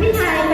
พิชัย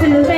Hello.